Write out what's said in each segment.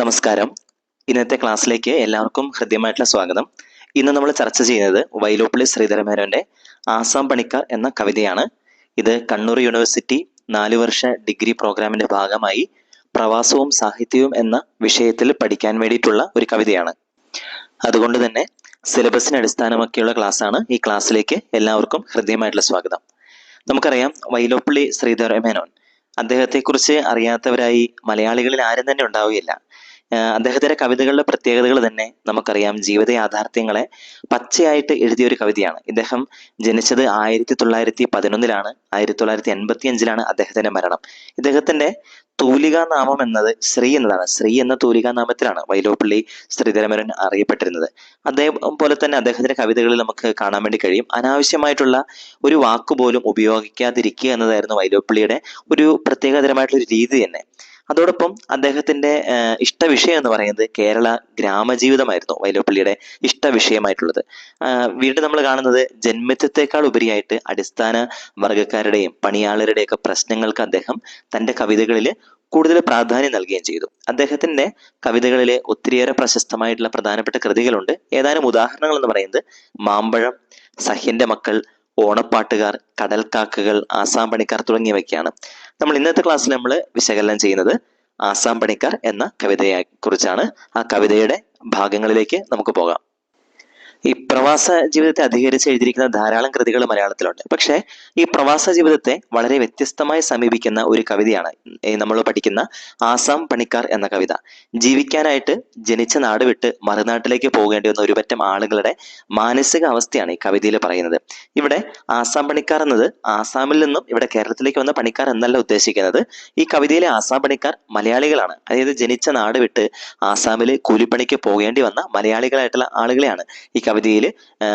നമസ്കാരം. ഇന്നത്തെ ക്ലാസ്സിലേക്ക് എല്ലാവർക്കും ഹൃദ്യമായിട്ടുള്ള സ്വാഗതം. ഇന്ന് നമ്മൾ ചർച്ച ചെയ്യുന്നത് വൈലോപ്പള്ളി ശ്രീധരമേനോന്റെ ആസാം പണിക്കാർ എന്ന കവിതയാണ്. ഇത് കണ്ണൂർ യൂണിവേഴ്സിറ്റി നാലു വർഷ ഡിഗ്രി പ്രോഗ്രാമിന്റെ ഭാഗമായി പ്രവാസവും സാഹിത്യവും എന്ന വിഷയത്തിൽ പഠിക്കാൻ വേണ്ടിയിട്ടുള്ള ഒരു കവിതയാണ്. അതുകൊണ്ട് തന്നെ സിലബസിനെ അടിസ്ഥാനമാക്കിയുള്ള ക്ലാസ്സാണ് ഈ ക്ലാസ്സിലേക്ക് എല്ലാവർക്കും ഹൃദ്യമായിട്ടുള്ള സ്വാഗതം. നമുക്കറിയാം വൈലോപ്പള്ളി ശ്രീധരമേനോൻ. അദ്ദേഹത്തെക്കുറിച്ച് അറിയാത്തവരായി മലയാളികളിൽ ആരും തന്നെ ഉണ്ടാവുകയില്ല. ആഹ് അദ്ദേഹത്തിന്റെ കവിതകളുടെ പ്രത്യേകതകൾ തന്നെ നമുക്കറിയാം. ജീവിത യാഥാർത്ഥ്യങ്ങളെ പച്ചയായിട്ട് എഴുതിയ ഒരു കവിതയാണ്. ഇദ്ദേഹം ജനിച്ചത് ആയിരത്തി തൊള്ളായിരത്തി പതിനൊന്നിലാണ് ആയിരത്തി തൊള്ളായിരത്തി എൺപത്തി അഞ്ചിലാണ് അദ്ദേഹത്തിന്റെ മരണം. ഇദ്ദേഹത്തിന്റെ തൂലികാ നാമം എന്നത് ശ്രീ എന്നതാണ്. ശ്രീ എന്ന തൂലികാ നാമത്തിലാണ് വൈലോപ്പള്ളി ശ്രീധരമരൻ അറിയപ്പെട്ടിരുന്നത്. അതേപോലെ പോലെ തന്നെ അദ്ദേഹത്തിന്റെ കവിതകളിൽ നമുക്ക് കാണാൻ വേണ്ടി കഴിയും. അനാവശ്യമായിട്ടുള്ള ഒരു വാക്കുപോലും ഉപയോഗിക്കാതിരിക്കുക എന്നതായിരുന്നു വൈലോപ്പള്ളിയുടെ ഒരു പ്രത്യേകതരമായിട്ടുള്ള ഒരു രീതി തന്നെ. അതോടൊപ്പം അദ്ദേഹത്തിന്റെ ആഹ് ഇഷ്ട വിഷയം എന്ന് പറയുന്നത് കേരള ഗ്രാമജീവിതമായിരുന്നു വൈലോപ്പള്ളിയുടെ ഇഷ്ട വിഷയമായിട്ടുള്ളത് വീണ്ടും നമ്മൾ കാണുന്നത് ജന്മത്വത്തെക്കാൾ ഉപരിയായിട്ട് അടിസ്ഥാന വർഗക്കാരുടെയും പണിയാളരുടെയും ഒക്കെ പ്രശ്നങ്ങൾക്ക് അദ്ദേഹം തന്റെ കവിതകളിൽ കൂടുതൽ പ്രാധാന്യം നൽകുകയും ചെയ്തു. അദ്ദേഹത്തിന്റെ കവിതകളിലെ ഒത്തിരിയേറെ പ്രശസ്തമായിട്ടുള്ള പ്രധാനപ്പെട്ട കൃതികളുണ്ട്. ഏതാനും ഉദാഹരണങ്ങൾ എന്ന് പറയുന്നത് മാമ്പഴം സഹ്യന്റെ മക്കൾ ഓണപ്പാട്ടുകാർ കടൽക്കാക്കകൾ ആസാം പണിക്കാർ തുടങ്ങിയവയ്ക്കാണ്. നമ്മൾ ഇന്നത്തെ ക്ലാസ്സിൽ നമ്മൾ വിശകലനം ചെയ്യുന്നത് ആസാം പണിക്കാർ എന്ന കവിതയെ കുറിച്ചാണ് ആ കവിതയുടെ ഭാഗങ്ങളിലേക്ക് നമുക്ക് പോകാം. ഈ പ്രവാസ ജീവിതത്തെ അധികരിച്ച് എഴുതിയിരിക്കുന്ന ധാരാളം കൃതികൾ മലയാളത്തിലുണ്ട്. പക്ഷേ ഈ പ്രവാസ ജീവിതത്തെ വളരെ വ്യത്യസ്തമായി സമീപിക്കുന്ന ഒരു കവിതയാണ് നമ്മൾ പഠിക്കുന്ന ആസാം പണിക്കാർ എന്ന കവിത. ജീവിക്കാനായിട്ട് ജനിച്ച നാട് വിട്ട് മറുനാട്ടിലേക്ക് പോകേണ്ടി വന്ന ഒരുപറ്റം ആളുകളുടെ മാനസിക അവസ്ഥയാണ് ഈ കവിതയിൽ പറയുന്നത്. ഇവിടെ ആസാം പണിക്കാർ എന്നത് ആസാമിൽ നിന്നും ഇവിടെ കേരളത്തിലേക്ക് വന്ന പണിക്കാർ എന്നല്ല ഉദ്ദേശിക്കുന്നത്. ഈ കവിതയിലെ ആസാം പണിക്കാർ മലയാളികളാണ്. അതായത് ജനിച്ച നാട് വിട്ട് ആസാമിൽ കൂലിപ്പണിക്ക് പോകേണ്ടി വന്ന മലയാളികളായിട്ടുള്ള ആളുകളെയാണ് ഈ കവിതയിൽ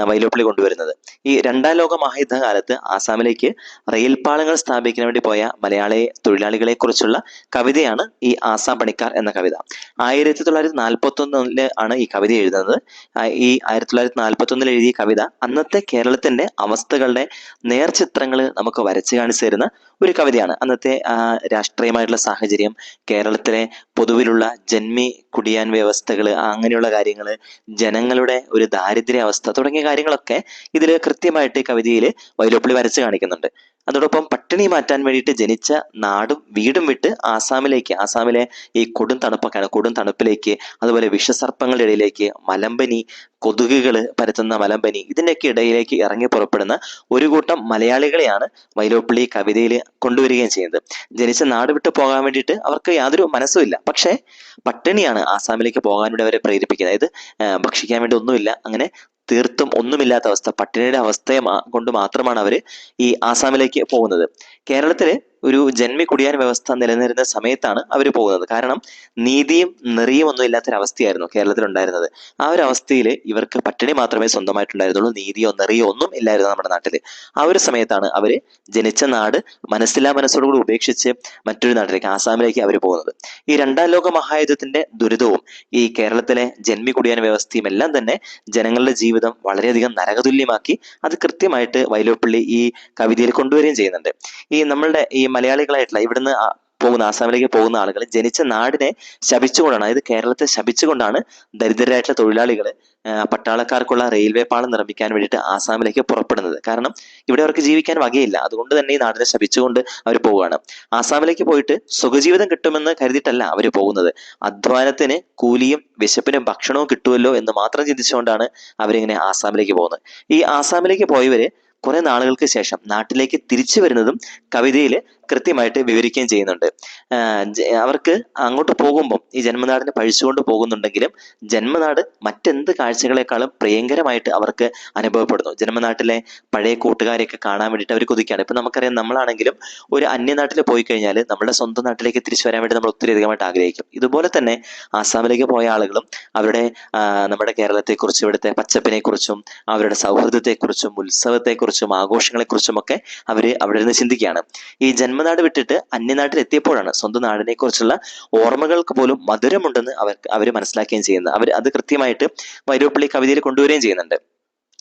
വൈലോപ്പിള്ളി കൊണ്ടുവരുന്നത്. ഈ രണ്ടാം ലോക മഹായുദ്ധ കാലത്ത് ആസാമിലേക്ക് റെയിൽപാളങ്ങൾ സ്ഥാപിക്കാൻ വേണ്ടി പോയ മലയാളി തൊഴിലാളികളെ കുറിച്ചുള്ള കവിതയാണ് ഈ ആസാം പണിക്കാർ എന്ന കവിത. ആയിരത്തി തൊള്ളായിരത്തി നാൽപ്പത്തി ഒന്നിൽ ആണ് ഈ കവിത എഴുതുന്നത്. ഈ ആയിരത്തി തൊള്ളായിരത്തി നാൽപ്പത്തി ഒന്നിൽ എഴുതിയ കവിത അന്നത്തെ കേരളത്തിന്റെ അവസ്ഥകളുടെ നേർചിത്രങ്ങൾ നമുക്ക് വരച്ചു കാണിച്ചു തരുന്ന ഒരു കവിതയാണ്. അന്നത്തെ രാഷ്ട്രീയമായിട്ടുള്ള സാഹചര്യം കേരളത്തിലെ പൊതുവിലുള്ള ജന്മി കുടിയാൻ വ്യവസ്ഥകൾ അങ്ങനെയുള്ള കാര്യങ്ങൾ ജനങ്ങളുടെ ഒരു ദാരിദ്ര്യ അവസ്ഥ തുടങ്ങിയ കാര്യങ്ങളൊക്കെ ഇതിൽ കൃത്യമായിട്ട് കവിതയിൽ വൈലോപ്പിള്ളി വരച്ച് കാണിക്കുന്നുണ്ട്. അതോടൊപ്പം പട്ടിണി മാറ്റാൻ വേണ്ടിയിട്ട് ജനിച്ച നാടും വീടും വിട്ട് ആസാമിലേക്ക് ആസാമിലെ ഈ കൊടും തണുപ്പൊക്കെയാണ്. കൊടും തണുപ്പിലേക്ക് അതുപോലെ വിഷസർപ്പങ്ങളുടെ ഇടയിലേക്ക് മലമ്പനി കൊതുകുകൾ പരത്തുന്ന മലമ്പനി ഇതിന്റെയൊക്കെ ഇടയിലേക്ക് ഇറങ്ങി പുറപ്പെടുന്ന ഒരു കൂട്ടം മലയാളികളെയാണ് വൈലോപ്പിള്ളി കവിതയിൽ കൊണ്ടുവരികയും ചെയ്യുന്നത്. ജനിച്ച നാട് വിട്ട് പോകാൻ വേണ്ടിയിട്ട് അവർക്ക് യാതൊരു മനസ്സുമില്ല പക്ഷേ പട്ടിണിയാണ് ആസാമിലേക്ക് പോകാൻ വേണ്ടി അവരെ പ്രേരിപ്പിക്കുന്നത്. അതായത് ഭക്ഷിക്കാൻ വേണ്ടി ഒന്നുമില്ല. അങ്ങനെ തീർത്തും ഒന്നുമില്ലാത്ത അവസ്ഥ പട്ടിണിയുടെ അവസ്ഥയെ കൊണ്ട് മാത്രമാണ് അവർ ഈ ആസാമിലേക്ക് പോകുന്നത്. കേരളത്തിൽ ഒരു ജന്മി കുടിയാൻ വ്യവസ്ഥ നിലനിരുന്ന സമയത്താണ് അവർ പോകുന്നത്. കാരണം നീതിയും നിറയും ഒന്നും ഇല്ലാത്തൊരവസ്ഥയായിരുന്നു കേരളത്തിൽ ഉണ്ടായിരുന്നത് ആ ഒരു അവസ്ഥയിൽ ഇവർക്ക് പട്ടിണി മാത്രമേ സ്വന്തമായിട്ടുണ്ടായിരുന്നുള്ളൂ. നീതിയോ നിറയോ ഒന്നും ഇല്ലായിരുന്നു നമ്മുടെ നാട്ടിൽ ആ ഒരു സമയത്താണ് അവർ ജനിച്ച നാട് മനസ്സില്ലാ മനസ്സോടുകൂടി ഉപേക്ഷിച്ച് മറ്റൊരു നാട്ടിലേക്ക് ആസാമിലേക്ക് അവർ പോകുന്നത്. ഈ രണ്ടാം ലോക മഹായുദ്ധത്തിന്റെ ദുരിതവും ഈ കേരളത്തിലെ ജന്മി കുടിയാൻ വ്യവസ്ഥയും എല്ലാം തന്നെ ജനങ്ങളുടെ ജീവിതം വളരെയധികം നരകതുല്യമാക്കി അത് കൃത്യമായിട്ട് വൈലോപ്പള്ളി ഈ കവിതയിൽ കൊണ്ടുവരികയും ചെയ്യുന്നുണ്ട്. ഈ നമ്മളുടെ ഈ മലയാളികളായിട്ടുള്ള ഇവിടുന്ന് പോകുന്ന ആസാമിലേക്ക് പോകുന്ന ആളുകൾ ജനിച്ച നാടിനെ ശപിച്ചുകൊണ്ടാണ് അതായത് കേരളത്തെ ശപിച്ചുകൊണ്ടാണ് ദരിദ്രരായിട്ടുള്ള തൊഴിലാളികൾ പട്ടാളക്കാർക്കുള്ള റെയിൽവേ പാളം നിർമ്മിക്കാൻ വേണ്ടിയിട്ട് ആസാമിലേക്ക് പുറപ്പെടുന്നത്. കാരണം ഇവിടെ അവർക്ക് ജീവിക്കാൻ വകയില്ല. അതുകൊണ്ട് തന്നെ ഈ നാടിനെ ശപിച്ചുകൊണ്ട് അവർ പോവുകയാണ്. ആസാമിലേക്ക് പോയിട്ട് സുഖജീവിതം കിട്ടുമെന്ന് കരുതിയിട്ടല്ല അവർ പോകുന്നത്. അധ്വാനത്തിന് കൂലിയും വിശപ്പിനും ഭക്ഷണവും കിട്ടുമല്ലോ എന്ന് മാത്രം ചിന്തിച്ചുകൊണ്ടാണ് അവരിങ്ങനെ ആസാമിലേക്ക് പോകുന്നത്. ഈ ആസാമിലേക്ക് പോയവര് കുറെ നാളുകൾക്ക് ശേഷം നാട്ടിലേക്ക് തിരിച്ചു വരുന്നതും കവിതയിൽ കൃത്യമായിട്ട് വിവരിക്കുകയും ചെയ്യുന്നുണ്ട്. അവർക്ക് അങ്ങോട്ട് പോകുമ്പം ഈ ജന്മനാടിനെ പഴിച്ചുകൊണ്ട് പോകുന്നുണ്ടെങ്കിലും ജന്മനാട് മറ്റെന്ത് കാഴ്ചകളെക്കാളും പ്രിയങ്കരമായിട്ട് അവർക്ക് അനുഭവപ്പെടുന്നു. ജന്മനാട്ടിലെ പഴയ കൂട്ടുകാരെയൊക്കെ കാണാൻ വേണ്ടിയിട്ട് അവർ കൊതിക്കുകയാണ്. ഇപ്പൊ നമുക്കറിയാം നമ്മളാണെങ്കിലും ഒരു അന്യനാട്ടിൽ പോയി കഴിഞ്ഞാൽ നമ്മുടെ സ്വന്തം നാട്ടിലേക്ക് തിരിച്ചു വരാൻ വേണ്ടി നമ്മൾ ഒത്തിരി അധികമായിട്ട് ആഗ്രഹിക്കും. ഇതുപോലെ തന്നെ ആസാമിലേക്ക് പോയ ആളുകളും അവരുടെ നമ്മുടെ കേരളത്തെക്കുറിച്ചും ഇവിടുത്തെ പച്ചപ്പിനെക്കുറിച്ചും അവരുടെ സൗഹൃദത്തെക്കുറിച്ചും ഉത്സവത്തെക്കുറിച്ചും ആഘോഷങ്ങളെക്കുറിച്ചും ഒക്കെ അവർ അവിടെ നിന്ന് ചിന്തിക്കുകയാണ്. ഈ ജന്മനാട് വിട്ടിട്ട് അന്യനാട്ടിൽ എത്തിയപ്പോഴാണ് സ്വന്തം നാടിനെ കുറിച്ചുള്ള ഓർമ്മകൾക്ക് പോലും മധുരമുണ്ടെന്ന് അവർ അവർ മനസ്സിലാക്കുകയും ചെയ്യുന്നത്. അവർ അത് കൃത്യമായിട്ട് വൈരോപ്പള്ളി കവിതയിൽ കൊണ്ടുവരികയും ചെയ്യുന്നുണ്ട്.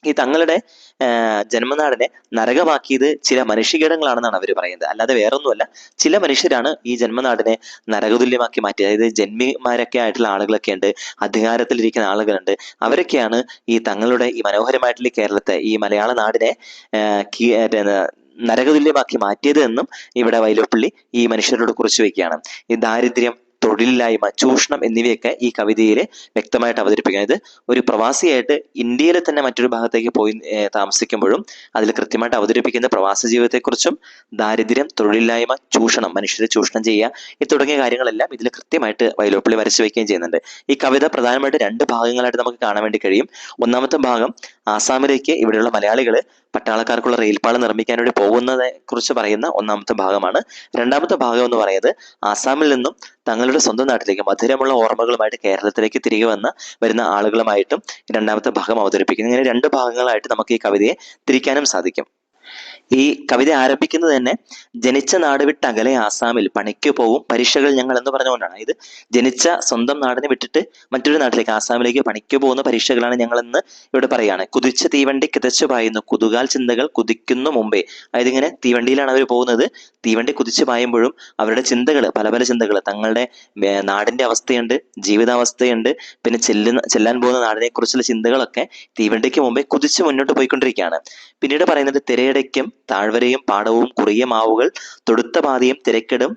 ഈ തങ്ങളുടെ ജന്മനാടിനെ നരകമാക്കിയത് ചില മനുഷ്യകീടങ്ങളാണെന്നാണ് അവർ പറയുന്നത്. അല്ലാതെ വേറൊന്നുമല്ല. ചില മനുഷ്യരാണ് ഈ ജന്മനാടിനെ നരകതുല്യമാക്കി മാറ്റിയത്. അതായത് ജന്മിമാരൊക്കെ ആയിട്ടുള്ള ആളുകളൊക്കെ ഉണ്ട്. അധികാരത്തിലിരിക്കുന്ന ആളുകളുണ്ട്. അവരൊക്കെയാണ് ഈ തങ്ങളുടെ ഈ മനോഹരമായിട്ടുള്ള കേരളത്തെ ഈ മലയാള നാടിനെ നരകതുല്യമാക്കി മാറ്റിയത് എന്നും ഇവിടെ വൈലോപ്പള്ളി ഈ മനുഷ്യരോട് കുറിച്ച് വയ്ക്കുകയാണ്. ഈ ദാരിദ്ര്യം തൊഴിലില്ലായ്മ ചൂഷണം എന്നിവയൊക്കെ ഈ കവിതയിൽ വ്യക്തമായിട്ട് അവതരിപ്പിക്കുന്നത് ഇത് ഒരു പ്രവാസിയായിട്ട് ഇന്ത്യയിലെ തന്നെ മറ്റൊരു ഭാഗത്തേക്ക് പോയി താമസിക്കുമ്പോഴും അതിൽ കൃത്യമായിട്ട് അവതരിപ്പിക്കുന്ന പ്രവാസ ജീവിതത്തെക്കുറിച്ചും ദാരിദ്ര്യം തൊഴിലില്ലായ്മ ചൂഷണം മനുഷ്യരെ ചൂഷണം ചെയ്യുക ഈ തുടങ്ങിയ കാര്യങ്ങളെല്ലാം ഇതിൽ കൃത്യമായിട്ട് വൈലോപ്പിള്ളി വരച്ചു വയ്ക്കുകയും ചെയ്യുന്നുണ്ട്. ഈ കവിത പ്രധാനമായിട്ട് രണ്ട് ഭാഗങ്ങളായിട്ട് നമുക്ക് കാണാൻ വേണ്ടി കഴിയും. ഒന്നാമത്തെ ഭാഗം ആസാമിലേക്ക് ഇവിടെയുള്ള മലയാളികൾ പട്ടാളക്കാർക്കുള്ള റെയിൽപാളം നിർമ്മിക്കാൻ വേണ്ടി പോകുന്നതിനെ കുറിച്ച് പറയുന്ന ഒന്നാമത്തെ ഭാഗമാണ്. രണ്ടാമത്തെ ഭാഗം എന്ന് പറയുന്നത് ആസാമിൽ നിന്നും തങ്ങളുടെ സ്വന്തം നാട്ടിലേക്ക് മധുരമുള്ള ഓർമ്മകളുമായിട്ട് കേരളത്തിലേക്ക് തിരികെ വന്ന വരുന്ന ആളുകളുമായിട്ടും രണ്ടാമത്തെ ഭാഗം അവതരിപ്പിക്കുന്നു. ഇങ്ങനെ രണ്ട് ഭാഗങ്ങളായിട്ട് നമുക്ക് ഈ കവിതയെ തിരിക്കാനും സാധിക്കും. ഈ കവിത ആരംഭിക്കുന്നത് തന്നെ ജനിച്ച നാട് വിട്ട് അകലെ ആസാമിൽ പണിക്ക് പോവും പരീക്ഷകൾ ഞങ്ങൾ എന്ന് പറഞ്ഞുകൊണ്ടാണ്. ഇത് ജനിച്ച സ്വന്തം നാടിനെ വിട്ടിട്ട് മറ്റൊരു നാട്ടിലേക്ക് ആസാമിലേക്ക് പണിക്ക് പോകുന്ന പരീക്ഷകളാണ് ഞങ്ങളെന്ന് ഇവിടെ പറയുകയാണ്. കുതിച്ച തീവണ്ടി കിതച്ചു പായുന്നു. കുതുകാൽ ചിന്തകൾ കുതിക്കുന്നു മുമ്പേ. അതായത് ഇങ്ങനെ തീവണ്ടിയിലാണ് അവർ പോകുന്നത്. തീവണ്ടി കുതിച്ചു പായുമ്പോഴും അവരുടെ ചിന്തകൾ പല പല ചിന്തകൾ തങ്ങളുടെ നാടിന്റെ അവസ്ഥയുണ്ട് ജീവിതാവസ്ഥയുണ്ട്. പിന്നെ ചെല്ലുന്ന ചെല്ലാൻ പോകുന്ന നാടിനെ കുറിച്ചുള്ള ചിന്തകളൊക്കെ തീവണ്ടിക്ക് മുമ്പേ കുതിച്ച് മുന്നോട്ട് പോയിക്കൊണ്ടിരിക്കുകയാണ്. പിന്നീട് പറയുന്നത് തിരയടയ്ക്കും താഴ്വരയും പാടവും കുറിയ മാവുകൾ തൊടുത്ത പാതയും തിരക്കിടും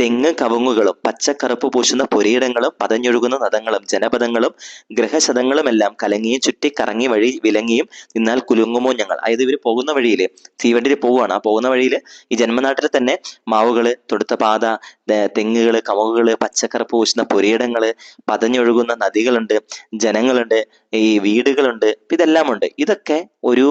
തെങ്ങ് കവുങ്ങുകളും പച്ചക്കറുപ്പ് പൂശുന്ന പുരയിടങ്ങളും പതഞ്ഞൊഴുകുന്ന നദങ്ങളും ജനപദങ്ങളും ഗ്രഹശതങ്ങളുമെല്ലാം കലങ്ങിയും ചുറ്റി കറങ്ങി വഴി വിലങ്ങിയും നിന്നാൽ കുലുങ്ങുമോ ഞങ്ങൾ? അതായത് ഇവർ പോകുന്ന വഴിയിൽ തീവണ്ടിയിൽ പോവുകയാണ്. ആ പോകുന്ന വഴിയിൽ ഈ ജന്മനാട്ടിൽ തന്നെ മാവുകൾ തൊടുത്ത പാത തെങ്ങുകൾ കമുകുകൾ പച്ചക്കറുപ്പ് പൂശുന്ന പുരയിടങ്ങൾ പതഞ്ഞൊഴുകുന്ന നദികളുണ്ട് ജനങ്ങളുണ്ട് ഈ വീടുകളുണ്ട് ഇതെല്ലാം ഉണ്ട് ഇതൊക്കെ ഒരു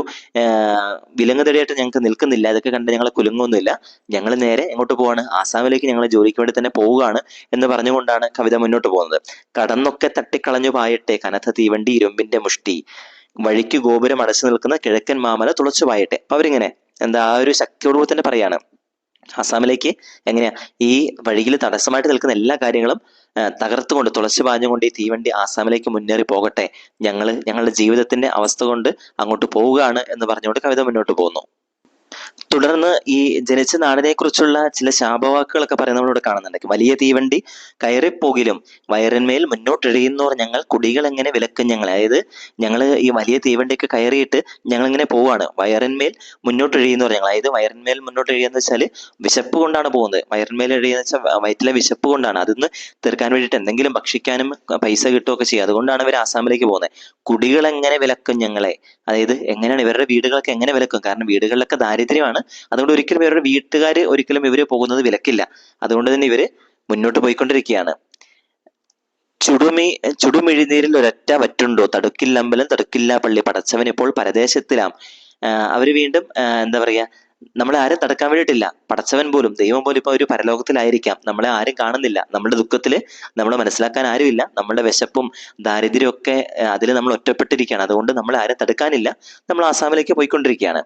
വിലങ്ങുതടിയായിട്ട് ഞങ്ങൾക്ക് നിൽക്കുന്നില്ല. ഇതൊക്കെ കണ്ട് ഞങ്ങൾ കുലുങ്ങൊന്നുമില്ല ഞങ്ങൾ നേരെ എങ്ങോട്ട് പോവാണ്? ആസാമിലേക്ക് ഞങ്ങൾ ജോലിക്ക് വേണ്ടി തന്നെ പോവുകയാണ് എന്ന് പറഞ്ഞുകൊണ്ടാണ് കവിത മുന്നോട്ട് പോകുന്നത്. കടന്നൊക്കെ തട്ടിക്കളഞ്ഞു പായട്ടെ കനത്ത തീവണ്ടി ഇരുമ്പിന്റെ മുഷ്ടി. വഴിക്ക് ഗോപുരം അടച്ചു നിൽക്കുന്ന കിഴക്കൻ മാമല തുളച്ചു പായട്ടെ അപ്പൊ അവരിങ്ങനെ എന്താ ആ ഒരു ശക്തിയോടുകൂടി തന്നെ പറയാണ്. ആസാമിലേക്ക് എങ്ങനെയാ? ഈ വഴിയിൽ തടസ്സമായിട്ട് നിൽക്കുന്ന എല്ലാ കാര്യങ്ങളും തകർത്തുകൊണ്ട് തുളച്ചു പാഞ്ഞുകൊണ്ട് ഈ തീവണ്ടി ആസാമിലേക്ക് മുന്നേറി പോകട്ടെ. ഞങ്ങൾ ഞങ്ങളുടെ ജീവിതത്തിന്റെ അവസ്ഥ കൊണ്ട് അങ്ങോട്ട് പോവുകയാണ് എന്ന് പറഞ്ഞുകൊണ്ട് കവിത മുന്നോട്ട് പോകുന്നു. തുടർന്ന് ഈ ജനിച്ച നാടിനെ കുറിച്ചുള്ള ചില ശാപവാക്കുകളൊക്കെ പറയുന്നവരോട് കാണുന്നുണ്ട്. വലിയ തീവണ്ടി കയറിപ്പോകിലും വയറിന്മേൽ മുന്നോട്ടെഴിയുന്നവർ ഞങ്ങൾ കുടികൾ എങ്ങനെ വിലക്കും ഞങ്ങൾ അതായത് ഞങ്ങൾ ഈ വലിയ തീവണ്ടിക്ക് കയറിയിട്ട് ഞങ്ങൾ ഇങ്ങനെ പോവാണ്. വയറിന്മേൽ മുന്നോട്ടെഴിയുന്നവർ ഞങ്ങൾ. അതായത് വയറിന്മേൽ മുന്നോട്ടെഴിയെന്ന് വെച്ചാൽ വിശപ്പ് കൊണ്ടാണ് പോകുന്നത്. വയറിന്മേൽ എഴിയെന്ന് വെച്ചാൽ വയറ്റിലെ വിശപ്പ് കൊണ്ടാണ്. അതിന്ന് തീർക്കാൻ വേണ്ടിയിട്ട് എന്തെങ്കിലും ഭക്ഷിക്കാനും പൈസ കിട്ടുകയൊക്കെ ചെയ്യുക അതുകൊണ്ടാണ് ഇവർ ആസാമിലേക്ക് പോകുന്നത്. കുടികൾ എങ്ങനെ വിലക്കും ഞങ്ങളെ? അതായത് എങ്ങനെയാണ് ഇവരുടെ വീടുകളൊക്കെ എങ്ങനെ വിലക്കും? കാരണം വീടുകളിലൊക്കെ ദാരിദ്ര്യമാണ്. അതുകൊണ്ട് ഒരിക്കലും ഇവരുടെ വീട്ടുകാർ ഒരിക്കലും ഇവർ പോകുന്നത് വിലക്കില്ല. അതുകൊണ്ട് തന്നെ ഇവർ മുന്നോട്ട് പോയിക്കൊണ്ടിരിക്കുകയാണ്. ചുടുമി ചുടുമിഴുനീരിൽ ഒരൊറ്റ വറ്റുണ്ടോ? തടുക്കില്ലമ്പലം തടുക്കില്ല പള്ളി പടച്ചവൻ ഇപ്പോൾ പരദേശത്തിലാം. അവർ വീണ്ടും എന്താ പറയാ നമ്മളെ ആരും തടുക്കാൻ വേണ്ടിയിട്ടില്ല. പടച്ചവൻ പോലും ദൈവം പോലും ഇപ്പൊ ഒരു പരലോകത്തിലായിരിക്കാം. നമ്മളെ ആരും കാണുന്നില്ല. നമ്മുടെ ദുഃഖത്തിൽ നമ്മളെ മനസ്സിലാക്കാൻ ആരുമില്ല. നമ്മുടെ വിശപ്പും ദാരിദ്ര്യം ഒക്കെ അതിൽ നമ്മൾ ഒറ്റപ്പെട്ടിരിക്കുകയാണ്. അതുകൊണ്ട് നമ്മളെ ആരും തടുക്കാനില്ല. നമ്മൾ ആസാമിലേക്ക് പോയിക്കൊണ്ടിരിക്കുകയാണ്.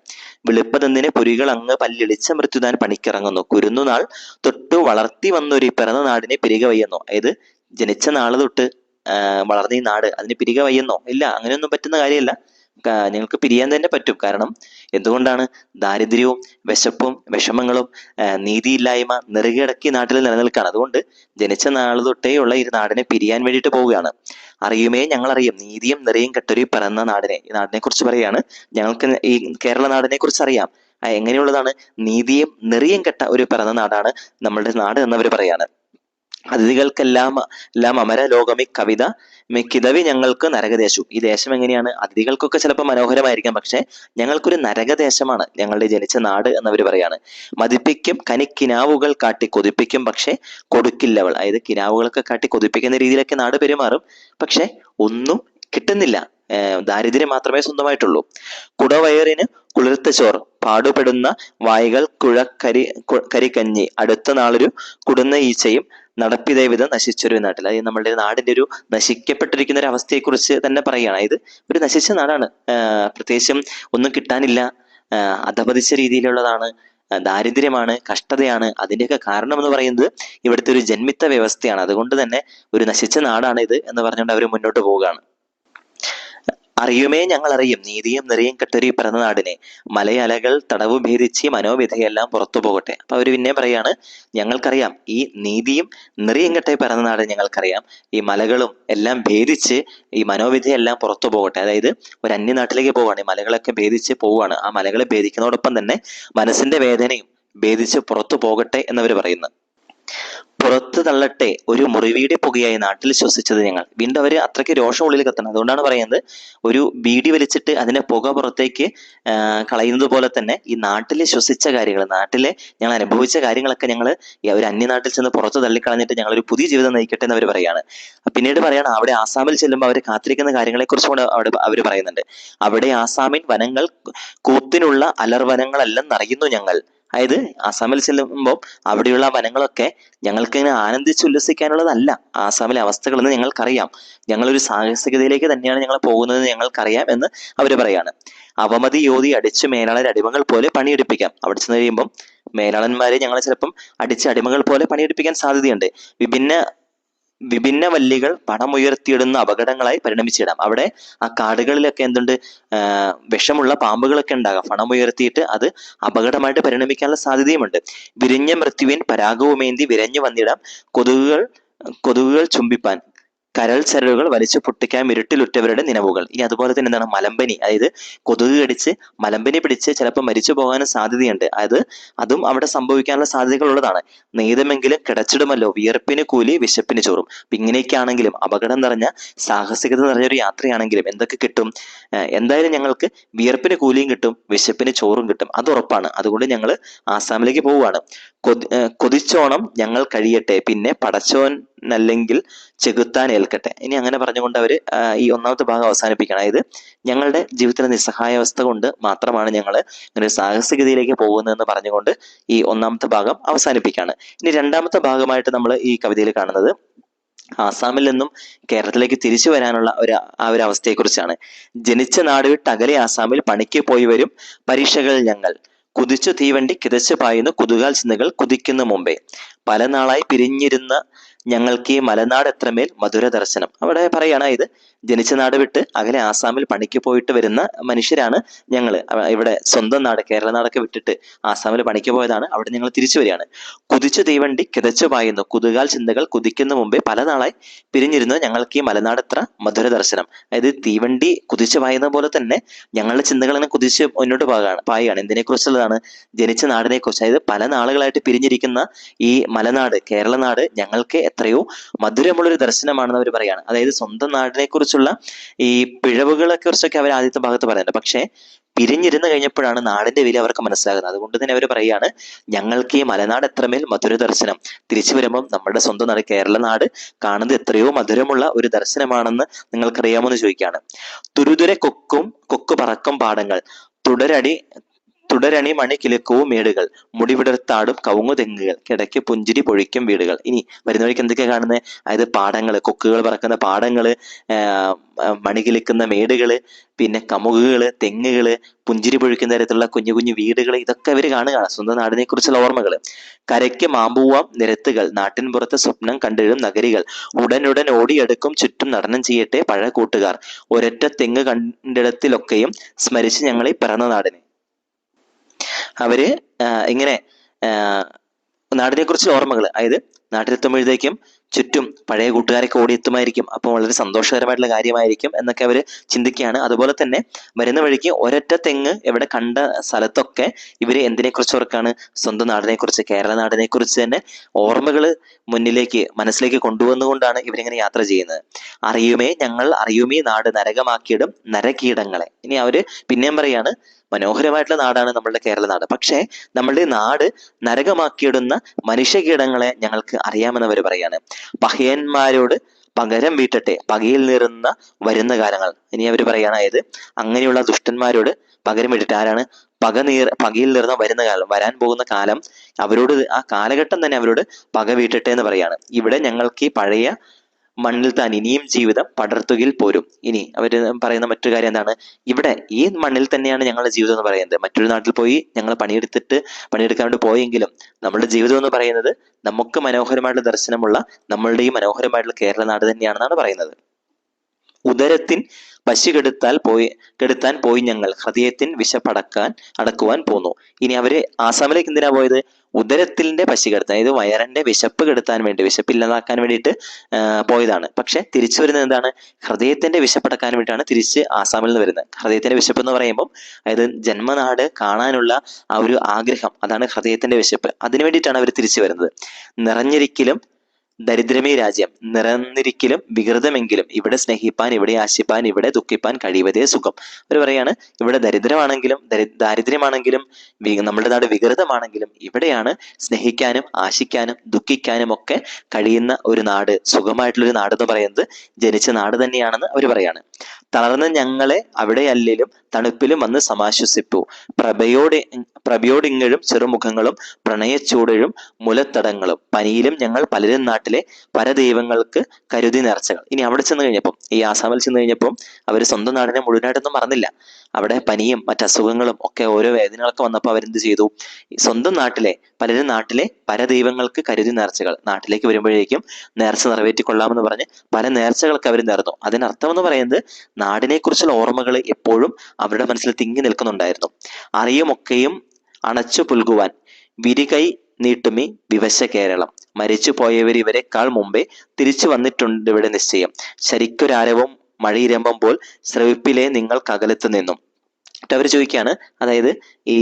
വെളുപ്പതെന്തിന് പുരികൾ അങ്ങ് പല്ലിളിച്ച മൃത്യുദാൻ പണിക്കിറങ്ങുന്നു. കുരുന്നുനാൾ തൊട്ടു വളർത്തി വന്നൊരു പിറന്ന നാടിനെ പിരിക വയ്യുന്നു. അതായത് ജനിച്ച നാൾ തൊട്ട് വളർന്ന ഈ നാട് അതിന് പിരിക വയ്യുന്നോ. ഇല്ല അങ്ങനെയൊന്നും പറ്റുന്ന കാര്യമല്ല. ഞങ്ങൾക്ക് പിരിയാൻ തന്നെ പറ്റും. കാരണം എന്തുകൊണ്ടാണ്? ദാരിദ്ര്യവും വിശപ്പും വിഷമങ്ങളും നീതിയില്ലായ്മ നെറുകയടക്കി നാട്ടിൽ നിലനിൽക്കുകയാണ്. അതുകൊണ്ട് ജനിച്ച നാൾ തൊട്ടേ ഉള്ള ഈ നാടിനെ പിരിയാൻ വേണ്ടിയിട്ട് പോവുകയാണ്. അറിയുമേ ഞങ്ങൾ അറിയും നീതിയും നിറയും കെട്ടൊരു പിറന്ന നാടിനെ ഈ നാടിനെ കുറിച്ച് പറയാണ് ഞങ്ങൾക്ക് ഈ കേരള നാടിനെ കുറിച്ച് അറിയാം. എങ്ങനെ എങ്ങനെയുള്ളതാണ്? നീതിയും നിറയും കെട്ട ഒരു പിറന്ന നാടാണ് നമ്മളുടെ നാട് എന്നവർ പറയാണ് അതിഥികൾക്കെല്ലാം എല്ലാം അമര ലോകമി കവിത മിക്കിതവി ഞങ്ങൾക്ക് നരകദേശു. ഈ ദേശം എങ്ങനെയാണ്? അതിഥികൾക്കൊക്കെ ചിലപ്പോൾ മനോഹരമായിരിക്കാം. പക്ഷെ ഞങ്ങൾക്കൊരു നരകദേശമാണ് ഞങ്ങളുടെ ജനിച്ച നാട് എന്നവർ പറയാണ്. മതിപ്പിക്കും കനിക്കിനാവുകൾ കാട്ടി കൊതിപ്പിക്കും പക്ഷെ കൊടുക്കില്ലവൾ. അതായത് കിനാവുകളൊക്കെ കാട്ടി കൊതിപ്പിക്കുന്ന രീതിയിലൊക്കെ നാട് പെരുമാറും. പക്ഷെ ഒന്നും കിട്ടുന്നില്ല. ദാരിദ്ര്യം മാത്രമേ സ്വന്തമായിട്ടുള്ളൂ. കുടവയറിന് കുളിർത്ത ചോർ പാടുപെടുന്ന വായികൾ കുഴക്കരി കരിക്കഞ്ഞി അടുത്ത നാളൊരു കുടുന്ന ഈച്ചയും നടപ്പിതേ വിധം നശിച്ചൊരു നാട്ടിൽ അതായത് നമ്മുടെ നാടിന്റെ ഒരു നശിക്കപ്പെട്ടിരിക്കുന്ന ഒരു അവസ്ഥയെക്കുറിച്ച് തന്നെ പറയുകയാണ്. അതായത് ഒരു നശിച്ച നാടാണ്. പ്രത്യേകിച്ചും ഒന്നും കിട്ടാനില്ല. അധപതിച്ച രീതിയിലുള്ളതാണ്. ദാരിദ്ര്യമാണ് കഷ്ടതയാണ്. അതിന്റെയൊക്കെ കാരണം എന്ന് പറയുന്നത് ഇവിടുത്തെ ഒരു ജന്മിത്ത വ്യവസ്ഥയാണ്. അതുകൊണ്ട് തന്നെ ഒരു നശിച്ച നാടാണ് ഇത് എന്ന് പറഞ്ഞുകൊണ്ട് അവർ മുന്നോട്ട് പോവുകയാണ്. അറിയുമേ ഞങ്ങൾ അറിയും നീതിയും നിറയും കെട്ടൊരു പിറന്ന നാടിനെ മലയലകൾ തടവ് ഭേദിച്ച് മനോവിധയെല്ലാം പുറത്തു പോകട്ടെ. അപ്പൊ അവർ പിന്നെ പറയാണ് ഞങ്ങൾക്കറിയാം. ഈ നീതിയും നിറയും കെട്ടെ പിറന്ന നാട് ഞങ്ങൾക്കറിയാം. ഈ മലകളും എല്ലാം ഭേദിച്ച് ഈ മനോവിധയെല്ലാം പുറത്തു പോകട്ടെ. അതായത് ഒരു അന്യനാട്ടിലേക്ക് പോവാണ്. ഈ മലകളൊക്കെ ഭേദിച്ച് പോവാണ്. ആ മലകളെ ഭേദിക്കുന്നതോടൊപ്പം തന്നെ മനസ്സിന്റെ വേദനയും ഭേദിച്ച് പുറത്തു പോകട്ടെ എന്നവർ പറയുന്നു. പുറത്തു തള്ളട്ടെ ഒരു മുറിവീടി പുകയായി നാട്ടിൽ ശ്വസിച്ചത് ഞങ്ങൾ. വീണ്ടും അവർ അത്രയ്ക്ക് രോഷം ഉള്ളിൽ കത്തണം. അതുകൊണ്ടാണ് പറയുന്നത് ഒരു ബീഡി വലിച്ചിട്ട് അതിന്റെ പുക പുറത്തേക്ക് കളയുന്നത് പോലെ തന്നെ ഈ നാട്ടിൽ ശ്വസിച്ച കാര്യങ്ങൾ നാട്ടിലെ ഞങ്ങൾ അനുഭവിച്ച കാര്യങ്ങളൊക്കെ ഞങ്ങൾ ഒരു അന്യനാട്ടിൽ ചെന്ന് പുറത്ത് തള്ളിക്കളഞ്ഞിട്ട് ഞങ്ങൾ ഒരു പുതിയ ജീവിതം നയിക്കട്ടെ എന്ന് അവർ പറയാണ്. പിന്നീട് പറയാണ് അവിടെ ആസാമിൽ ചെല്ലുമ്പോൾ അവർ കാത്തിരിക്കുന്ന കാര്യങ്ങളെ കൂടെ അവിടെ അവർ പറയുന്നുണ്ട്. അവിടെ ആസാമിൻ വനങ്ങൾ കൂത്തിനുള്ള അലർവനങ്ങളെല്ലാം നിറയുന്നു ഞങ്ങൾ. അതായത് ആസാമിൽ ചെല്ലുമ്പോൾ അവിടെയുള്ള വനങ്ങളൊക്കെ ഞങ്ങൾക്ക് ഇങ്ങനെ ആനന്ദിച്ച് ഉല്ലസിക്കാനുള്ളതല്ല. ആസാമിലെ അവസ്ഥകളെന്ന് ഞങ്ങൾക്കറിയാം. ഞങ്ങളൊരു സാഹസികതയിലേക്ക് തന്നെയാണ് ഞങ്ങൾ പോകുന്നത് ഞങ്ങൾക്കറിയാം എന്ന് അവർ പറയാണ്. അവമതി യോതി അടിച്ച് മേലാളരെ അടിമകൾ പോലെ പണിയെടുപ്പിക്കാം. അവിടെ ചെന്ന് കഴിയുമ്പം മേലാളന്മാരെ ഞങ്ങൾ ചിലപ്പം അടിച്ച് അടിമകൾ പോലെ പണിയെടുപ്പിക്കാൻ സാധ്യതയുണ്ട്. വിഭിന്ന വിഭിന്ന വല്ലികൾ പണമുയർത്തിയിടുന്ന അപകടങ്ങളായി പരിണമിച്ചിടാം. അവിടെ ആ കാടുകളിലൊക്കെ എന്തുണ്ട്? വിഷമുള്ള പാമ്പുകളൊക്കെ ഉണ്ടാകാം. പണമുയർത്തിയിട്ട് അത് അപകടമായിട്ട് പരിണമിക്കാനുള്ള സാധ്യതയുമുണ്ട്. വിരിഞ്ഞ മൃത്യുവിൻ പരാഗവുമേന്തി വിരഞ്ഞു വന്നിടാം. കൊതുകുകൾ കൊതുകുകൾ ചുംബിപ്പാൻ. കരൾ ചരലുകൾ വലിച്ചു പൊട്ടിക്കാൻ ഇരുട്ടിലുറ്റവരുടെ നിലവുകൾ. ഇനി അതുപോലെ തന്നെ എന്താണ്? മലമ്പനി. അതായത് കൊതുക് കടിച്ച് മലമ്പനി പിടിച്ച് ചിലപ്പോൾ മരിച്ചു പോകാനും സാധ്യതയുണ്ട്. അത് അതും അവിടെ സംഭവിക്കാനുള്ള സാധ്യതകൾ ഉള്ളതാണ് നെയ്തമെങ്കിലും കിടച്ചിടുമല്ലോ. വിയർപ്പിന് കൂലി വിശപ്പിന് ചോറും. അപ്പൊ ഇങ്ങനെയൊക്കെയാണെങ്കിലും അപകടം നിറഞ്ഞ സാഹസികത നിറഞ്ഞൊരു യാത്രയാണെങ്കിലും എന്തൊക്കെ കിട്ടും? എന്തായാലും ഞങ്ങൾക്ക് വിയർപ്പിന് കൂലിയും കിട്ടും വിശപ്പിന് ചോറും കിട്ടും. അത് ഉറപ്പാണ്. അതുകൊണ്ട് ഞങ്ങൾ ആസാമിലേക്ക് പോവുകയാണ്. കൊതി കൊതിച്ചോണം ഞങ്ങൾ കഴിയട്ടെ. പിന്നെ പടച്ചോനല്ലെങ്കിൽ ചെകുത്താൻ ഏൽക്കട്ടെ. ഇനി അങ്ങനെ പറഞ്ഞുകൊണ്ട് അവർ ഈ ഒന്നാമത്തെ ഭാഗം അവസാനിപ്പിക്കണം. അതായത് ഞങ്ങളുടെ ജീവിതത്തിലെ നിസ്സഹായാവസ്ഥ കൊണ്ട് മാത്രമാണ് ഞങ്ങൾ ഇങ്ങനെ സാഹസികതയിലേക്ക് പോകുന്നതെന്ന് പറഞ്ഞുകൊണ്ട് ഈ ഒന്നാമത്തെ ഭാഗം അവസാനിപ്പിക്കുകയാണ് ഇനി രണ്ടാമത്തെ ഭാഗമായിട്ട് നമ്മൾ ഈ കവിതയിൽ കാണുന്നത് ആസാമിൽ നിന്നും കേരളത്തിലേക്ക് തിരിച്ചു വരാനുള്ള ഒരു ആ ഒരു അവസ്ഥയെക്കുറിച്ചാണ്. ജനിച്ച നാട് വിട്ട് അകലെ ആസാമിൽ പണിക്ക് പോയി വരും പരീക്ഷകൾ ഞങ്ങൾ. കുതിച്ചു തീവണ്ടി കിതച്ചു പായുന്ന കുതുകാൽ ചിന്തകൾ കുതിക്കുന്ന മുമ്പേ. പല നാളായി പിരിഞ്ഞിരുന്ന ഞങ്ങൾക്ക് ഈ മലനാട് എത്രമേൽ മധുര ദർശനം. അവിടെ പറയാണ് ഇത് ജനിച്ച നാട് വിട്ട് അകലെ ആസാമിൽ പണിക്ക് പോയിട്ട് വരുന്ന മനുഷ്യരാണ് ഞങ്ങൾ ഇവിടെ സ്വന്തം നാട് കേരള നാടൊക്കെ വിട്ടിട്ട് ആസാമിൽ പണിക്ക് പോയതാണ്. അവിടെ ഞങ്ങൾ തിരിച്ചു വരികയാണ്. കുതിച്ചു തീവണ്ടി കിതച്ചു പായുന്നു. കുതുകാൽ ചിന്തകൾ കുതിക്കുന്ന മുമ്പേ പല നാളായി പിരിഞ്ഞിരുന്നു ഞങ്ങൾക്ക് ഈ മലനാട് എത്ര മധുര ദർശനം. അതായത് തീവണ്ടി കുതിച്ചു പായുന്ന പോലെ തന്നെ ഞങ്ങളുടെ ചിന്തകൾ ഇങ്ങനെ കുതിച്ച് മുന്നോട്ട് പാകാണ് പായുകയാണ്. എന്തിനെ കുറിച്ചുള്ളതാണ് ജനിച്ച നാടിനെ കുറിച്ച് അതായത് പല നാളുകളായിട്ട് പിരിഞ്ഞിരിക്കുന്ന ഈ മലനാട് കേരള നാട് ഞങ്ങൾക്ക് എത്രയോ മധുരമുള്ളൊരു ദർശനമാണെന്ന് അവർ പറയാണ്. അതായത് സ്വന്തം നാടിനെ കുറിച്ചുള്ള ഈ പിഴവുകളെ കുറിച്ചൊക്കെ അവർ ആദ്യത്തെ ഭാഗത്ത് പറയുന്നുണ്ട്. പക്ഷേ പിരിഞ്ഞിരുന്ന് കഴിഞ്ഞപ്പോഴാണ് നാടിന്റെ വില അവർക്ക് മനസ്സിലാകുന്നത്. അതുകൊണ്ട് തന്നെ അവർ പറയുകയാണ് ഞങ്ങൾക്ക് ഈ മലനാട് എത്രമേൽ മധുര ദർശനം. തിരിച്ചു വരുമ്പം നമ്മുടെ സ്വന്തം നാട് കേരള നാട് കാണുന്നത് എത്രയോ മധുരമുള്ള ഒരു ദർശനമാണെന്ന് നിങ്ങൾക്കറിയാമോ? എന്ന് ചോദിക്കുകയാണ്. തുരുതുരെ കൊക്കും കൊക്കു പറക്കും പാടങ്ങൾ. തുടരടി തുടരണി മണി കിലുക്കവും മേടുകൾ മുടിവിടർത്താടും കവുങ്ങുതെങ്ങുകൾ. കിടക്ക് പുഞ്ചിരി പൊഴിക്കും വീടുകൾ. ഇനി വരുന്ന വഴിക്ക് എന്തൊക്കെയാ കാണുന്നത് അതായത് പാടങ്ങൾ കൊക്കുകൾ പറക്കുന്ന പാടങ്ങൾ ആഹ് മണി കിലുക്കുന്ന മേടുകൾ പിന്നെ കമുകുകൾ തെങ്ങുകൾ പുഞ്ചിരി പൊഴിക്കുന്ന തരത്തിലുള്ള കുഞ്ഞു കുഞ്ഞു വീടുകൾ ഇതൊക്കെ അവർ കാണുകയാണ് സ്വന്തം നാടിനെ കുറിച്ചുള്ള ഓർമ്മകൾ കരയ്ക്ക് മാമ്പൂവാം നിരത്തുകൾ നാട്ടിൻ പുറത്ത് സ്വപ്നം കണ്ടിടും നഗരികൾ. ഉടനുടൻ ഓടിയെടുക്കും ചുറ്റും നടനം ചെയ്യട്ടെ പഴ കൂട്ടുകാർ ഒരൊറ്റ തെങ്ങ് കണ്ടിടത്തിലൊക്കെയും സ്മരിച്ച് ഞങ്ങളെ പിറന്ന നാടിനെ. അവർ ഇങ്ങനെ നാടിനെ കുറിച്ച് ഓർമ്മകൾ അതായത് നാട്ടിലെത്തുമ്പോഴത്തേക്കും ചുറ്റും പഴയ കൂട്ടുകാരൊക്കെ ഓടിയെത്തുമായിരിക്കും അപ്പോൾ വളരെ സന്തോഷകരമായിട്ടുള്ള കാര്യമായിരിക്കും എന്നൊക്കെ അവർ ചിന്തിക്കുകയാണ്. അതുപോലെ തന്നെ വരുന്ന വഴിക്ക് ഒരൊറ്റ തെങ്ങ് എവിടെ കണ്ട സ്ഥലത്തൊക്കെ ഇവർ എന്തിനെ കുറിച്ച് ഓർക്കാണ്? സ്വന്തം നാടിനെക്കുറിച്ച് കേരള നാടിനെ കുറിച്ച് തന്നെ ഓർമ്മകൾ മുന്നിലേക്ക് മനസ്സിലേക്ക് കൊണ്ടുവന്നുകൊണ്ടാണ് ഇവരിങ്ങനെ യാത്ര ചെയ്യുന്നത്. അറിയുമേ ഞങ്ങൾ അറിയുമേ നാട് നരകമാക്കിയിടും നരകീടങ്ങളെ. ഇനി അവർ പിന്നെയും പറയാണ് മനോഹരമായിട്ടുള്ള നാടാണ് നമ്മളുടെ കേരള നാട്. പക്ഷേ നമ്മളുടെ നാട് നരകമാക്കിയിടുന്ന മനുഷ്യകീടങ്ങളെ ഞങ്ങൾക്ക് അറിയാമെന്ന് അവർ പറയാണ്. പഹയന്മാരോട് പകരം വീട്ടട്ടെ പകയിൽ നിറുന്ന വരുന്ന കാലങ്ങൾ. ഇനി അവർ പറയാണ് അതായത് അങ്ങനെയുള്ള ദുഷ്ടന്മാരോട് പകരം വീട്ടിട്ട് ആരാണ്? പക നീർ പകയിൽ നിറന്ന വരുന്ന കാലം വരാൻ പോകുന്ന കാലം അവരോട് ആ കാലഘട്ടം തന്നെ അവരോട് പക വീട്ടട്ടെ എന്ന് പറയാണ്. ഇവിടെ ഞങ്ങൾക്ക് ഈ പഴയ മണ്ണിൽ താൻ ഇനിയും ജീവിതം പടർത്തുകിൽ പോരും. ഇനി അവർ പറയുന്ന മറ്റൊരു കാര്യം എന്താണ്? ഇവിടെ ഈ മണ്ണിൽ തന്നെയാണ് ഞങ്ങളുടെ ജീവിതം എന്ന് പറയുന്നത്. മറ്റൊരു നാട്ടിൽ പോയി ഞങ്ങൾ പണിയെടുത്തിട്ട് പണിയെടുക്കാൻ വേണ്ടി പോയെങ്കിലും നമ്മുടെ ജീവിതം എന്ന് പറയുന്നത് നമുക്ക് മനോഹരമായിട്ടുള്ള ദർശനമുള്ള നമ്മളുടെ ഈ മനോഹരമായിട്ടുള്ള കേരള നാട് തന്നെയാണെന്നാണ് പറയുന്നത്. ഉദരത്തിൻ പശു കെടുത്താൽ പോയി കെടുത്താൻ പോയി ഞങ്ങൾ. ഹൃദയത്തിൻ വിശപ്പടക്കാൻ അടക്കുവാൻ പോന്നു. ഇനി അവർ ആസാമിലേക്ക് എന്തിനാ പോയത്? ഉദരത്തിലിന്റെ പശു കെടുത്താൻ അതായത് വയറിന്റെ വിശപ്പ് കെടുത്താൻ വേണ്ടി വിശപ്പ് ഇല്ലാതാക്കാൻ വേണ്ടിയിട്ട് പോയതാണ്. പക്ഷെ തിരിച്ചു വരുന്നത് എന്താണ്? ഹൃദയത്തിന്റെ വിശപ്പടക്കാൻ വേണ്ടിയിട്ടാണ് തിരിച്ച് ആസാമിൽ നിന്ന് വരുന്നത്. ഹൃദയത്തിന്റെ വിശപ്പ് എന്ന് പറയുമ്പോൾ അതായത് ജന്മനാട് കാണാനുള്ള ആ ഒരു ആഗ്രഹം അതാണ് ഹൃദയത്തിന്റെ വിശപ്പ്. അതിനു വേണ്ടിയിട്ടാണ് അവർ തിരിച്ചു വരുന്നത്. നിറഞ്ഞിരിക്കലും ദരിദ്രമേ രാജ്യം. നിറന്നിരിക്കലും വികൃതമെങ്കിലും ഇവിടെ സ്നേഹിപ്പാൻ ഇവിടെ ആശിപ്പാൻ ഇവിടെ ദുഃഖിപ്പാൻ കഴിവതേ സുഖം. അവർ പറയാണ് ഇവിടെ ദരിദ്രമാണെങ്കിലും ദരി- ദാരിദ്ര്യമാണെങ്കിലും നമ്മുടെ നാട് വികൃതമാണെങ്കിലും ഇവിടെയാണ് സ്നേഹിക്കാനും ആശിക്കാനും ദുഃഖിക്കാനും ഒക്കെ കഴിയുന്ന ഒരു നാട് സുഖമായിട്ടുള്ള ഒരു നാട് എന്ന് പറയുന്നത് ജനിച്ച നാട് തന്നെയാണെന്ന് അവർ പറയാണ്. തളർന്ന ഞങ്ങളെ അവിടെയല്ലേലും തണുപ്പിലും വന്ന് സമാശ്വസിപ്പു. പ്രഭയോടെ പ്രഭയോടിങ്ങഴും ചെറുമുഖങ്ങളും പ്രണയച്ചൂടഴും മുലത്തടങ്ങളും. പനിയിലും ഞങ്ങൾ പലരും നാട്ടിലെ പരദൈവങ്ങൾക്ക് കരുതി നേർച്ചകൾ ഇനി അവിടെ ചെന്ന് കഴിഞ്ഞപ്പം ഈ ആസാമിൽ ചെന്ന് കഴിഞ്ഞപ്പം അവർ സ്വന്തം നാടിനെ മുഴുവനായിട്ടൊന്നും മറന്നില്ല. അവിടെ പനിയും മറ്റസുഖങ്ങളും ഒക്കെ ഓരോ വേദനകളൊക്കെ വന്നപ്പോൾ അവരെന്ത് ചെയ്തു? സ്വന്തം നാട്ടിലെ പലരും നാട്ടിലെ പരദൈവങ്ങൾക്ക് കരുതി നേർച്ചകൾ നാട്ടിലേക്ക് വരുമ്പോഴേക്കും നേർച്ച നിറവേറ്റിക്കൊള്ളാമെന്ന് പറഞ്ഞ് പല നേർച്ചകളൊക്കെ അവർ നേർന്നു. അതിനർത്ഥം എന്ന് പറയുന്നത് നാടിനെക്കുറിച്ചുള്ള ഓർമ്മകൾ എപ്പോഴും അവരുടെ മനസ്സിൽ തിങ്ങി നിൽക്കുന്നുണ്ടായിരുന്നു. അറിയുമൊക്കെയും അണച്ചു പുൽകുവാൻ വിരികൈ നീട്ടുമി വിവശ കേരളം. മരിച്ചു പോയവർ ഇവരെക്കാൾ മുമ്പേ തിരിച്ചു വന്നിട്ടുണ്ട് ഇവിടെ നിശ്ചയം. ശരിക്കൊരാരവം പോൽ ശ്രവിപ്പിലെ നിങ്ങൾക്കകലത്ത് നിന്നും. അവർ ചോദിക്കുകയാണ് അതായത് ഈ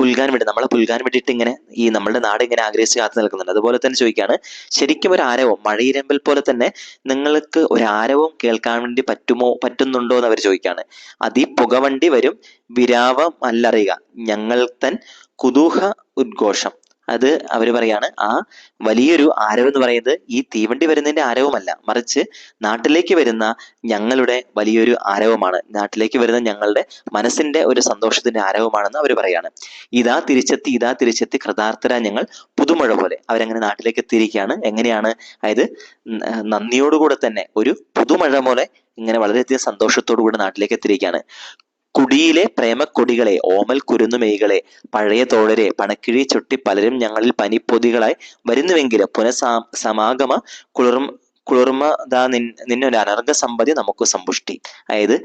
പുൽകാൻ വേണ്ടി നമ്മളെ പുൽകാൻ വേണ്ടിയിട്ട് ഇങ്ങനെ ഈ നമ്മുടെ നാട് ഇങ്ങനെ ആഗ്രഹിച്ച് കാത്തു നിൽക്കുന്നുണ്ട്. അതുപോലെ തന്നെ ചോദിക്കുകയാണ് ശരിക്കും ഒരു ആരവം മഴയിരമ്പൽ പോലെ തന്നെ നിങ്ങൾക്ക് ഒരു ആരവം കേൾക്കാൻ വേണ്ടി പറ്റുമോ പറ്റുന്നുണ്ടോ എന്ന് അവർ ചോദിക്കുകയാണ് അതി പുകവണ്ടി വരും വിരാവം അല്ലറിയുക. ഞങ്ങൾ തൻ കുതൂഹ ഉദ്ഘോഷം. അത് അവർ പറയാണ് ആ വലിയൊരു എന്ന് പറയുന്നത് ഈ തീവണ്ടി വരുന്നതിന്റെ ആരവമല്ല. മറിച്ച് നാട്ടിലേക്ക് വരുന്ന ഞങ്ങളുടെ വലിയൊരു ആരവമാണ്. നാട്ടിലേക്ക് വരുന്ന ഞങ്ങളുടെ മനസ്സിന്റെ ഒരു സന്തോഷത്തിന്റെ ആരവമാണെന്ന് അവർ പറയാണ്. ഇതാ തിരിച്ചെത്തി ഇതാ തിരിച്ചെത്തി കൃതാർത്ഥരാ ഞങ്ങൾ പുതുമഴ പോലെ. അവരങ്ങനെ നാട്ടിലേക്ക് എത്തിയിരിക്കുകയാണ്. എങ്ങനെയാണ്? അതായത് നന്ദിയോടുകൂടെ തന്നെ ഒരു പുതുമഴ പോലെ ഇങ്ങനെ വളരെയധികം സന്തോഷത്തോടു കൂടെ നാട്ടിലേക്ക് എത്തിയിരിക്കുകയാണ്. കുടിയിലെ പ്രേമക്കൊടികളെ ഓമൽ കുരുന്നുമേകളെ പഴയ തോഴരെ പണക്കിഴി ചുട്ടി പലരും ഞങ്ങളിൽ പനിപ്പൊതികളായി വരുന്നുവെങ്കിലും പുനഃസമാഗമ കുളിർ കുളിർമ ദാ നിൻ ഒരു അനർഘ സമ്പതി നമുക്ക് സമ്പുഷ്ടി. അതായത്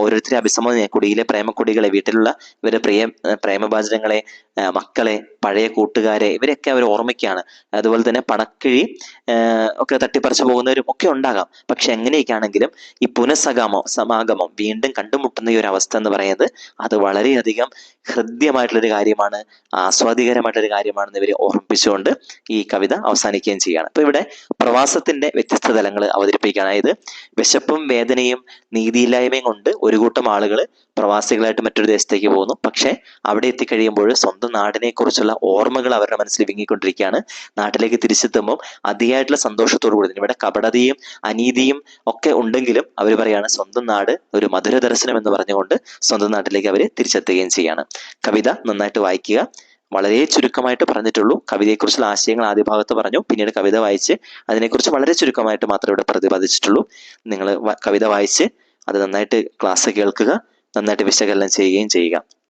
ഓരോരുത്തരെ അഭിസംബോധന. കുടിയിലെ പ്രേമക്കുടികളെ വീട്ടിലുള്ള ഇവരുടെ പ്രിയ പ്രേമഭാചനങ്ങളെ മക്കളെ പഴയ കൂട്ടുകാരെ ഇവരൊക്കെ അവർ ഓർമ്മയ്ക്കാണ്. അതുപോലെ തന്നെ പണക്കിഴി ഒക്കെ തട്ടിപ്പറിച്ചു പോകുന്നവരും ഒക്കെ ഉണ്ടാകാം. പക്ഷെ എങ്ങനെയൊക്കെയാണെങ്കിലും ഈ പുനഃസഗമം സമാഗമം വീണ്ടും കണ്ടുമുട്ടുന്ന ഈ ഒരു അവസ്ഥ എന്ന് പറയുന്നത് അത് വളരെയധികം ഹൃദ്യമായിട്ടുള്ളൊരു കാര്യമാണ് ആസ്വാദികരമായിട്ടൊരു കാര്യമാണെന്ന് ഇവർ ഓർമ്മിപ്പിച്ചുകൊണ്ട് ഈ കവിത അവസാനിക്കുകയും ചെയ്യുകയാണ്. അപ്പൊ ഇവിടെ പ്രവാസത്തിന്റെ വ്യത്യസ്ത തലങ്ങൾ അവതരിപ്പിക്കുകയാണ്. അതായത് വിശപ്പും വേദനയും നീതിയില്ലായ്മയും കൊണ്ട് ഒരു കൂട്ടം ആളുകൾ പ്രവാസികളായിട്ട് മറ്റൊരു ദേശത്തേക്ക് പോകുന്നു. പക്ഷേ അവിടെ എത്തിക്കഴിയുമ്പോൾ സ്വന്തം നാടിനെ കുറിച്ചുള്ള ഓർമ്മകൾ അവരുടെ മനസ്സിൽ വിങ്ങിക്കൊണ്ടിരിക്കുകയാണ്. നാട്ടിലേക്ക് തിരിച്ചെത്തുമ്പോൾ അതിയായിട്ടുള്ള സന്തോഷത്തോടു കൂടി ഇവിടെ കപടതയും അനീതിയും ഒക്കെ ഉണ്ടെങ്കിലും അവർ പറയാണ് സ്വന്തം നാട് ഒരു മധുര ദർശനം എന്ന് പറഞ്ഞുകൊണ്ട് സ്വന്തം നാട്ടിലേക്ക് അവർ തിരിച്ചെത്തുകയും ചെയ്യാണ്. കവിത നന്നായിട്ട് വായിക്കുക. വളരെ ചുരുക്കമായിട്ട് പറഞ്ഞിട്ടുള്ളൂ. കവിതയെക്കുറിച്ചുള്ള ആശയങ്ങൾ ആദ്യ ഭാഗത്ത് പറഞ്ഞു. പിന്നീട് കവിത വായിച്ച് അതിനെക്കുറിച്ച് വളരെ ചുരുക്കമായിട്ട് മാത്രമേ ഇവിടെ പ്രതിപാദിച്ചിട്ടുള്ളൂ. നിങ്ങൾ കവിത വായിച്ച് അത് നന്നായിട്ട് ക്ലാസ് കേൾക്കുക നന്നായിട്ട് വിശകലനം ചെയ്യുകയും ചെയ്യുക.